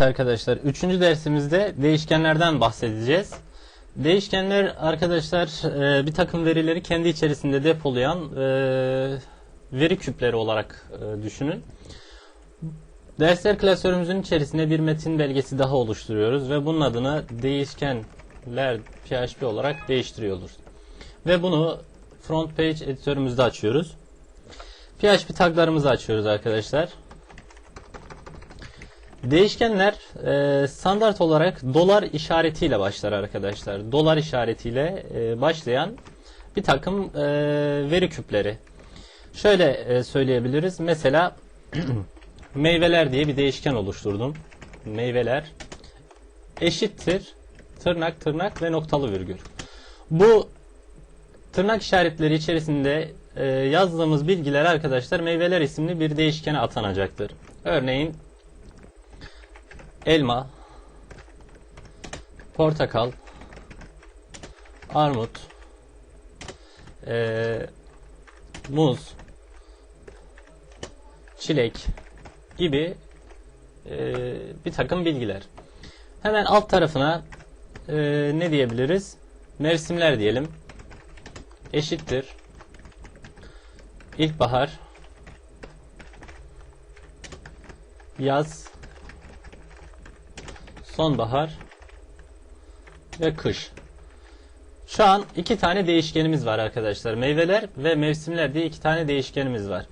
Arkadaşlar 3. dersimizde değişkenlerden bahsedeceğiz. Değişkenler arkadaşlar e, bir takım verileri kendi içerisinde depolayan e, veri küpleri olarak e, düşünün. Dersler klasörümüzün içerisinde bir metin belgesi daha oluşturuyoruz ve bunun adını değişkenler PHP olarak değiştiriyoruz. Ve bunu front page editörümüzde açıyoruz. PHP taglarımızı açıyoruz arkadaşlar. Değişkenler e, standart olarak dolar işaretiyle başlar arkadaşlar. Dolar işaretiyle e, başlayan bir takım e, veri küpleri. Şöyle e, söyleyebiliriz. Mesela meyveler diye bir değişken oluşturdum. Meyveler eşittir tırnak tırnak ve noktalı virgül. Bu tırnak işaretleri içerisinde e, yazdığımız bilgiler arkadaşlar meyveler isimli bir değişkene atanacaktır. Örneğin elma, portakal, armut, eee, muz, çilek gibi eee, bir takım bilgiler. Hemen alt tarafına eee, ne diyebiliriz? Mevsimler diyelim. Eşittir. İlkbahar, yaz, sonbahar ve kış. Şu an iki tane değişkenimiz var arkadaşlar. Meyveler ve mevsimler diye iki tane değişkenimiz var.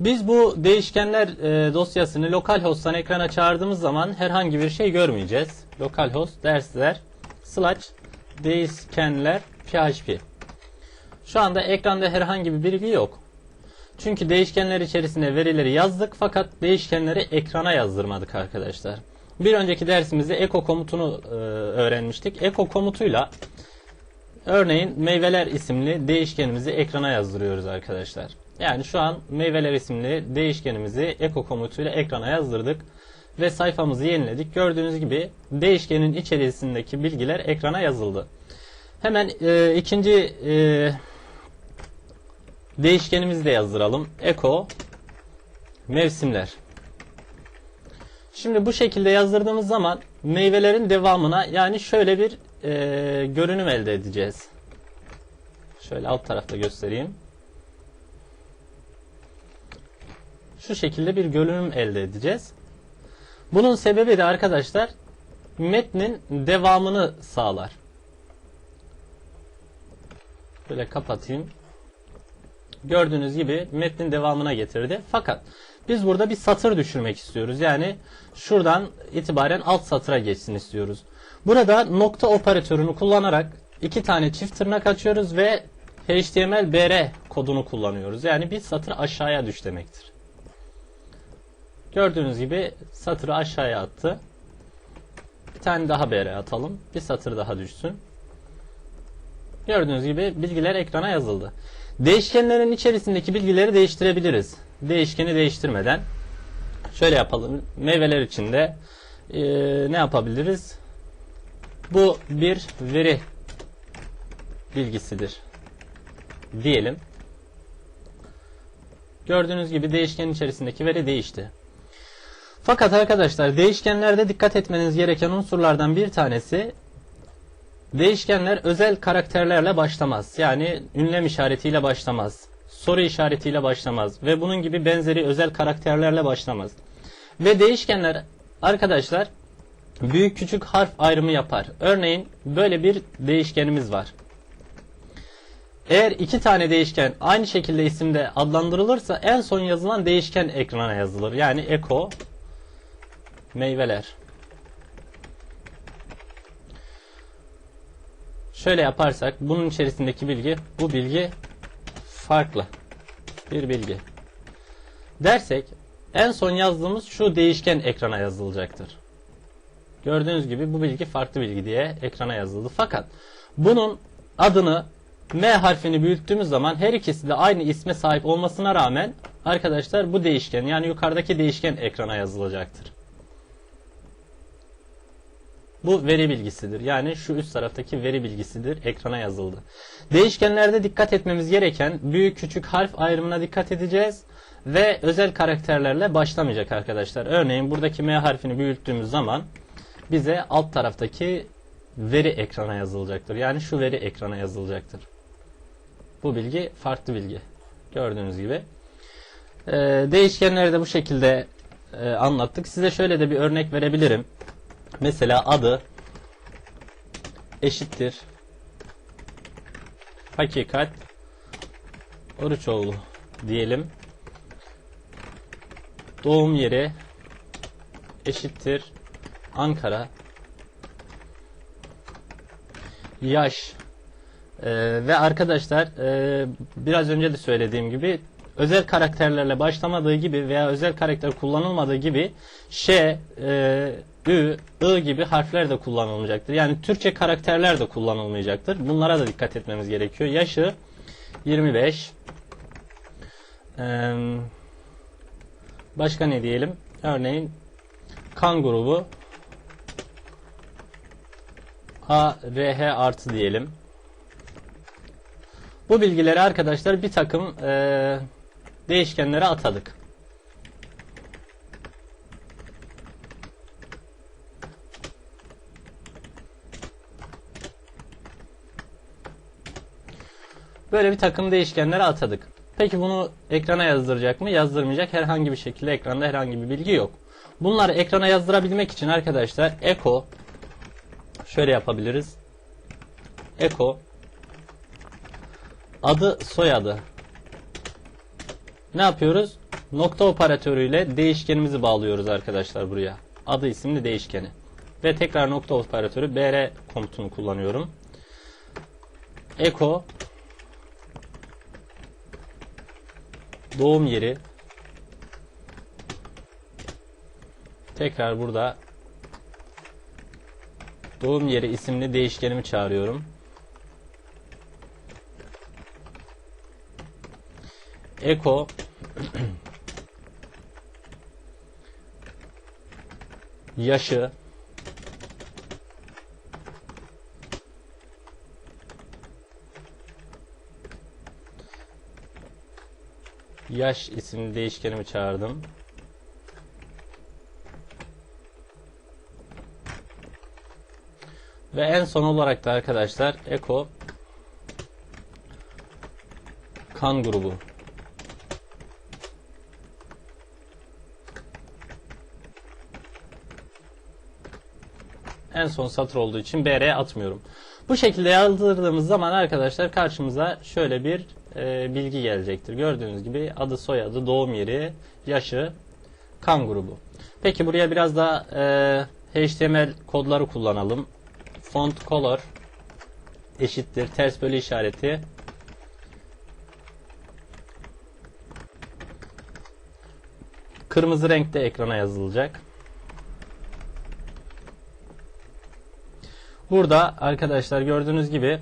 Biz bu değişkenler e, dosyasını localhost'tan ekrana çağırdığımız zaman herhangi bir şey görmeyeceğiz. Localhost dersler slash değişkenler php. Şu anda ekranda herhangi bir bilgi yok. Çünkü değişkenler içerisine verileri yazdık fakat değişkenleri ekrana yazdırmadık arkadaşlar. Bir önceki dersimizde echo komutunu e, öğrenmiştik. Echo komutuyla örneğin meyveler isimli değişkenimizi ekrana yazdırıyoruz arkadaşlar. Yani şu an meyveler isimli değişkenimizi echo komutuyla ekrana yazdırdık ve sayfamızı yeniledik. Gördüğünüz gibi değişkenin içerisindeki bilgiler ekrana yazıldı. Hemen e, ikinci e, değişkenimizi de yazdıralım. Echo mevsimler. Şimdi bu şekilde yazdırdığımız zaman meyvelerin devamına yani şöyle bir e, görünüm elde edeceğiz. Şöyle alt tarafta göstereyim. Şu şekilde bir görünüm elde edeceğiz. Bunun sebebi de arkadaşlar metnin devamını sağlar. Böyle kapatayım. Gördüğünüz gibi metnin devamına getirdi. Fakat biz burada bir satır düşürmek istiyoruz. Yani şuradan itibaren alt satıra geçsin istiyoruz. Burada nokta operatörünü kullanarak iki tane çift tırnak açıyoruz ve HTML BR kodunu kullanıyoruz. Yani bir satır aşağıya düş demektir. Gördüğünüz gibi satırı aşağıya attı. Bir tane daha BR atalım. Bir satır daha düşsün. Gördüğünüz gibi bilgiler ekrana yazıldı. Değişkenlerin içerisindeki bilgileri değiştirebiliriz. Değişkeni değiştirmeden şöyle yapalım. Meyveler içinde e, ne yapabiliriz? Bu bir veri bilgisidir. Diyelim. Gördüğünüz gibi değişkenin içerisindeki veri değişti. Fakat arkadaşlar değişkenlerde dikkat etmeniz gereken unsurlardan bir tanesi Değişkenler özel karakterlerle başlamaz. Yani ünlem işaretiyle başlamaz. Soru işaretiyle başlamaz. Ve bunun gibi benzeri özel karakterlerle başlamaz. Ve değişkenler arkadaşlar büyük küçük harf ayrımı yapar. Örneğin böyle bir değişkenimiz var. Eğer iki tane değişken aynı şekilde isimde adlandırılırsa en son yazılan değişken ekrana yazılır. Yani eko meyveler. Şöyle yaparsak bunun içerisindeki bilgi bu bilgi farklı bir bilgi. Dersek en son yazdığımız şu değişken ekrana yazılacaktır. Gördüğünüz gibi bu bilgi farklı bilgi diye ekrana yazıldı. Fakat bunun adını M harfini büyüttüğümüz zaman her ikisi de aynı isme sahip olmasına rağmen arkadaşlar bu değişken yani yukarıdaki değişken ekrana yazılacaktır. Bu veri bilgisidir. Yani şu üst taraftaki veri bilgisidir. Ekrana yazıldı. Değişkenlerde dikkat etmemiz gereken büyük küçük harf ayrımına dikkat edeceğiz. Ve özel karakterlerle başlamayacak arkadaşlar. Örneğin buradaki M harfini büyüttüğümüz zaman bize alt taraftaki veri ekrana yazılacaktır. Yani şu veri ekrana yazılacaktır. Bu bilgi farklı bilgi. Gördüğünüz gibi. Ee, değişkenleri de bu şekilde e, anlattık. Size şöyle de bir örnek verebilirim. Mesela adı eşittir hakikat Oruçoğlu diyelim. Doğum yeri eşittir Ankara. Yaş Ee, ve arkadaşlar e, biraz önce de söylediğim gibi özel karakterlerle başlamadığı gibi veya özel karakter kullanılmadığı gibi ş, e, ü, i gibi harfler de kullanılmayacaktır. Yani Türkçe karakterler de kullanılmayacaktır. Bunlara da dikkat etmemiz gerekiyor. Yaşı 25. Ee, başka ne diyelim? Örneğin kan grubu A, R, H artı diyelim. Bu bilgileri arkadaşlar bir takım e, değişkenlere atadık. Böyle bir takım değişkenlere atadık. Peki bunu ekrana yazdıracak mı? Yazdırmayacak. Herhangi bir şekilde ekranda herhangi bir bilgi yok. Bunları ekrana yazdırabilmek için arkadaşlar echo şöyle yapabiliriz. Echo adı soyadı. Ne yapıyoruz? Nokta operatörüyle değişkenimizi bağlıyoruz arkadaşlar buraya. Adı isimli değişkeni. Ve tekrar nokta operatörü br komutunu kullanıyorum. Echo doğum yeri. Tekrar burada. Doğum yeri isimli değişkenimi çağırıyorum. Eko. Yaşı yaş isimli değişkenimi çağırdım. Ve en son olarak da arkadaşlar Eko kan grubu en son satır olduğu için BR atmıyorum. Bu şekilde yazdırdığımız zaman arkadaşlar karşımıza şöyle bir e, bilgi gelecektir. Gördüğünüz gibi adı, soyadı, doğum yeri, yaşı, kan grubu. Peki buraya biraz da e, HTML kodları kullanalım. Font color eşittir ters bölü işareti kırmızı renkte ekrana yazılacak. Burada arkadaşlar gördüğünüz gibi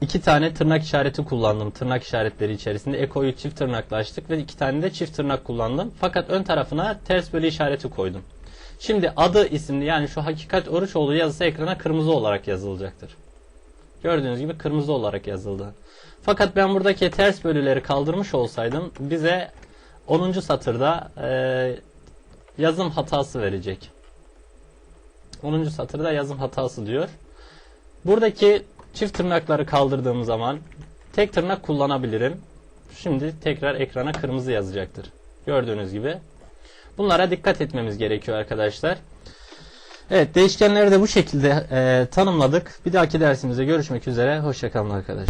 iki tane tırnak işareti kullandım. Tırnak işaretleri içerisinde ekoyu çift tırnakla açtık ve iki tane de çift tırnak kullandım. Fakat ön tarafına ters bölü işareti koydum. Şimdi adı isimli yani şu hakikat Oruçoğlu yazısı ekrana kırmızı olarak yazılacaktır. Gördüğünüz gibi kırmızı olarak yazıldı. Fakat ben buradaki ters bölüleri kaldırmış olsaydım bize 10. satırda e, yazım hatası verecek. 10. satırda yazım hatası diyor. Buradaki çift tırnakları kaldırdığım zaman tek tırnak kullanabilirim. Şimdi tekrar ekrana kırmızı yazacaktır. Gördüğünüz gibi. Bunlara dikkat etmemiz gerekiyor arkadaşlar. Evet değişkenleri de bu şekilde e, tanımladık. Bir dahaki dersimizde görüşmek üzere. Hoşçakalın arkadaşlar.